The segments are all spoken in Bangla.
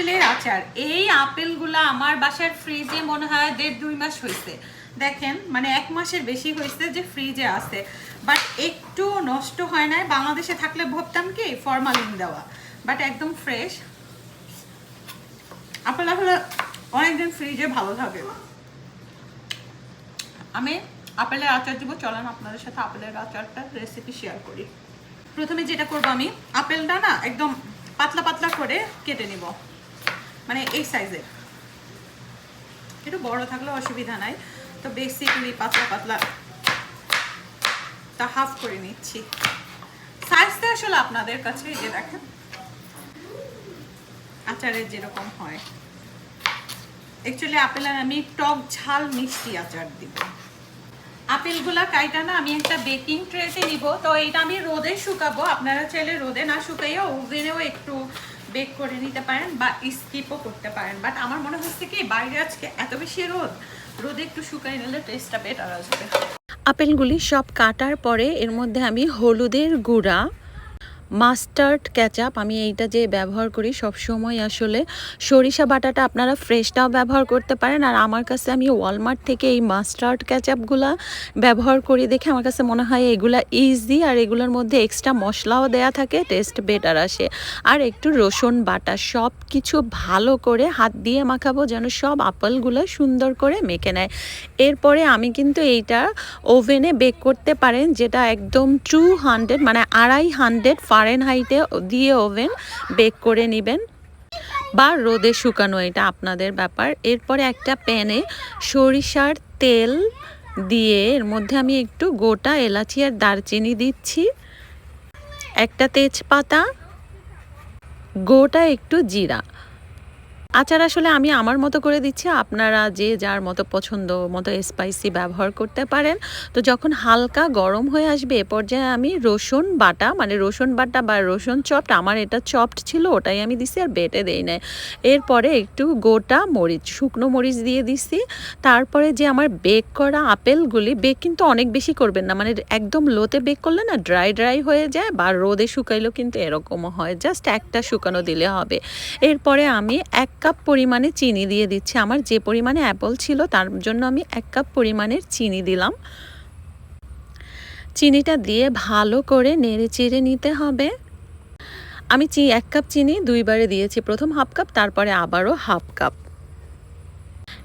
আপেলের আচার। এই আপেলগুলো আমার বাসার ফ্রিজে মনে হয় দেড় দুই মাস হয়েছে দেখেন মানে এক মাসের বেশি হয়েছে যে ফ্রিজে আছে। বাট একটু নষ্ট হয় না বাংলাদেশে থাকলে ভাবতাম কি ফরমালিন দেওয়া। বাট একদম ফ্রেশ আপেল আসলে অনেকদিন ফ্রিজে ভালো থাকে। আমি আপেলের আচার দিব। চলেন আপনাদের সাথে আপেলের আচারটা রেসিপি শেয়ার করি। প্রথমে যেটা করব আমি, আপেলটা না একদম পাতলা পাতলা করে কেটে নিব। মানে এই সাইজের একটু বড় থাকলে অসুবিধা নাই। তো বেসিকলি পাতলা পাতলা তা হাফ করে নিচ্ছি। সাইজটা আসলে আপনাদের কাছে এই যে দেখেন। আচারের যেরকম হয়। অ্যাকচুয়ালি আপেলের আমি টক ঝাল মিষ্টি আচার দিব। আপেলগুলা কাইটা না আমি একটা বেকিং ট্রেতে নিব। তো এইটা আমি রোদে শুকাবো। আপনারা চাইলে রোদে না শুকাইয়া ওভেনেও একটু বেক করে নিতে পারেন বা স্কিপও করতে পারেন। বাট আমার মনে হচ্ছে কি, বাইরে আজকে এত বেশি রোদ, রোদে একটু শুকাই নিলে টেস্টটা বেটার আসবে। আপেলগুলি সব কাটার পরে এর মধ্যে আমি হলুদের গুঁড়া মাস্টার্ড ক্যাচাপ আমি এইটা যে ব্যবহার করি সব সময় আসলে সরিষা বাটাটা আপনারা ফ্রেশটাও ব্যবহার করতে পারেন। আর আমার কাছে আমি ওয়ালমার্ট থেকে এই মাস্টার্ড ক্যাচাপগুলা ব্যবহার করি দেখে আমার কাছে মনে হয় এগুলা ইজি আর এগুলোর মধ্যে এক্সট্রা মশলাও দেয়া থাকে টেস্ট বেটার আসে। আর একটু রসুন বাটা সব কিছু ভালো করে হাত দিয়ে মাখাবো যেন সব আপেলগুলো সুন্দর করে মেখে নেয়। এরপরে আমি কিন্তু এইটা ওভেনে বেক করতে পারেন যেটা একদম টু হান্ড্রেড মানে আড়াই হান্ড্রেড ফারেন হাইটে দিয়ে ওভেন বেক করে নেবেন বা রোদে শুকানো, এটা আপনাদের ব্যাপার। এরপরে একটা প্যানে সরিষার তেল দিয়ে, এর মধ্যে আমি একটু গোটা এলাচি আর দারচিনি দিচ্ছি, একটা তেজপাতা, গোটা একটু জিরা। আচার আসলে আমি আমার মতো করে দিচ্ছি, আপনারা যে যার মতো পছন্দ মতো স্পাইসি ব্যবহার করতে পারেন। তো যখন হালকা গরম হয়ে আসবে, এ পর্যায়ে আমি রসুন বাটা মানে রসুন বাটা বা রসুন চপড আমার এটা চপড ছিল, ওটাই আমি দিছি আর বেটে দেই নাই। এরপরে একটু গোটা মরিচ, শুকনো মরিচ দিয়ে দিছি। তারপরে যে আমার বেক করা আপেলগুলি বেক কিন্তু অনেক বেশি করবেন না মানে একদম লোতে বেক করলে না ড্রাই ড্রাই হয়ে যায় বা রোদে শুকাইলেও কিন্তু এরকমও হয়। জাস্ট একটা শুকানো দিলে হবে। এরপরে আমি এক কাপ পরিমাণে চিনি দিয়ে দিচ্ছি। আমার যে পরিমাণে অ্যাপল ছিল, তার জন্য আমি এক কাপ পরিমাণের চিনি দিলাম। চিনিটা দিয়ে ভালো করে নেড়ে চেড়ে নিতে হবে। আমি চি, এক কাপ চিনি দুইবারে দিয়েছি। প্রথম হাফ কাপ, তারপরে আবারও হাফ কাপ।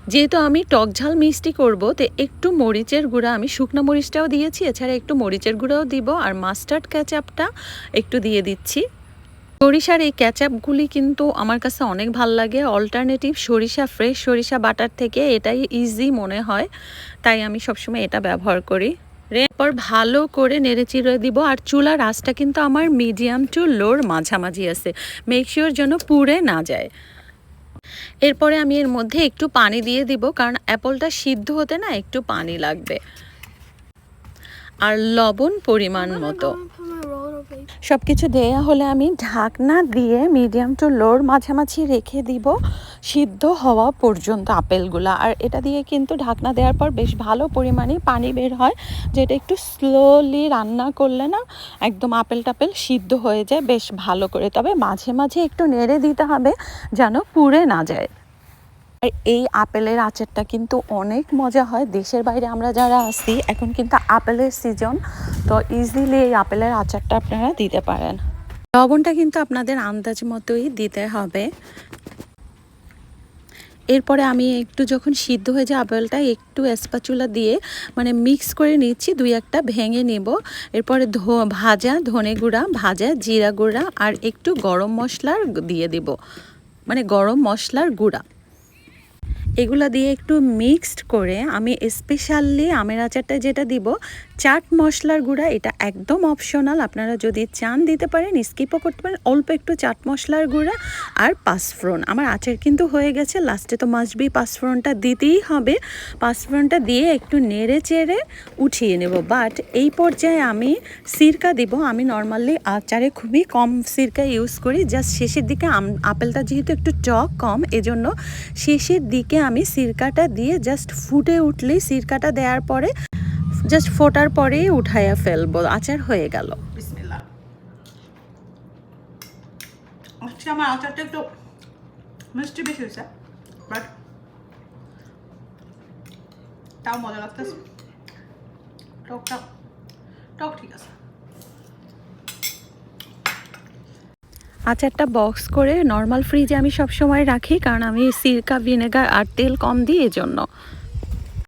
যেহেতু আমি টক ঝাল মিষ্টি করব, তো একটু মরিচের গুঁড়া, আমি শুকনো মরিচটাও দিয়েছি, এছাড়া একটু মরিচের গুঁড়াও দিব। আর মাস্টার্ড ক্যাচাপটা একটু দিয়ে দিচ্ছি। সরিষার এই ক্যাচাপগুলি কিন্তু আমার কাছে অনেক ভালো লাগে। অল্টারনেটিভ সরিষা ফ্রেশ সরিষা বাটার থেকে এটাই ইজি মনে হয়। তাই আমি সবসময় এটা ব্যবহার করি। এরপর ভালো করে নেড়ে চিড়ে দিব আর চুলার আঁচটা কিন্তু আমার মিডিয়াম টু লোর মাঝামাঝি আছে। মেক শিওর যেন পুড়ে না যায়। এরপরে আমি এর মধ্যে একটু পানি দিয়ে দিব কারণ অ্যাপলটা সিদ্ধ হতে না একটু পানি লাগবে। আর লবণ পরিমাণ মতো। সব কিছু দেয়া হলে আমি ঢাকনা দিয়ে মিডিয়াম টু লোর মাঝামাঝি রেখে দিব সিদ্ধ হওয়া পর্যন্ত আপেলগুলো। আর এটা দিয়ে কিন্তু ঢাকনা দেওয়ার পর বেশ ভালো পরিমাণে পানি বের হয়, যেটা একটু স্লোলি রান্না করলে না একদম আপেল টাপেল সিদ্ধ হয়ে যায় বেশ ভালো করে। তবে মাঝে মাঝে একটু নেড়ে দিতে হবে যেন পুড়ে না যায়। আর এই আপেলের আচারটা কিন্তু অনেক মজা হয়। দেশের বাইরে আমরা যারা আসি এখন কিন্তু আপেলের সিজন তো ইজিলি এই আপেলের আচারটা আপনারা দিতে পারেন। লবণটা কিন্তু আপনাদের আন্দাজ মতোই দিতে হবে। এরপরে আমি একটু যখন সিদ্ধ হয়ে যায় আপেলটা, একটু এসপাচুলা দিয়ে মানে মিক্স করে নিচ্ছি, দুই একটা ভেঙে নেব। এরপরে ধো, ভাজা ধনে গুঁড়া, ভাজা জিরা গুঁড়া আর একটু গরম মশলার দিয়ে দেব। মানে গরম মশলার গুঁড়া। এগুলা দিয়ে একটু মিক্সড করে আমি স্পেশালি আমের আচারটা যেটা দিব, চাট মশলার গুঁড়া, এটা একদম অপশনাল আপনারা যদি চান দিতে পারেন স্কিপও করতে পারেন, অল্প একটু চাট মশলার গুঁড়া আর পাঁচফোড়ন। আমার আচার কিন্তু হয়ে গেছে লাস্টে তো মাসবি পাঁচফোড়নটা দিতেই হবে। পাঁচফোড়নটা দিয়ে একটু নেড়ে চেড়ে উঠিয়ে নেব। বাট এই পর্যায়ে আমি সিরকা দিব। আমি নর্মালি আচারে খুবই কম সিরকা ইউজ করি। জাস্ট শেষের দিকে আপেলটা যেহেতু একটু টক কম, এজন্য শেষের দিকে আমি সিরকাটা দিয়ে জাস্ট ফুটে উঠলেই সিরকাটা দেওয়ার পরে জাস্ট ফোটার পরেই উঠাইয়া ফেলব। আচার হয়ে গেল। আজকে আমার আচারটা একটু মিষ্টি বেশি হয়েছে বাট তাও মজা লাগতেছে। টক ঠিক আছে। আচারটা বক্স করে নর্মাল ফ্রিজে আমি সব সময় রাখি, কারণ আমি সিরকা ভিনেগার আর তেল কম দিই এজন্য।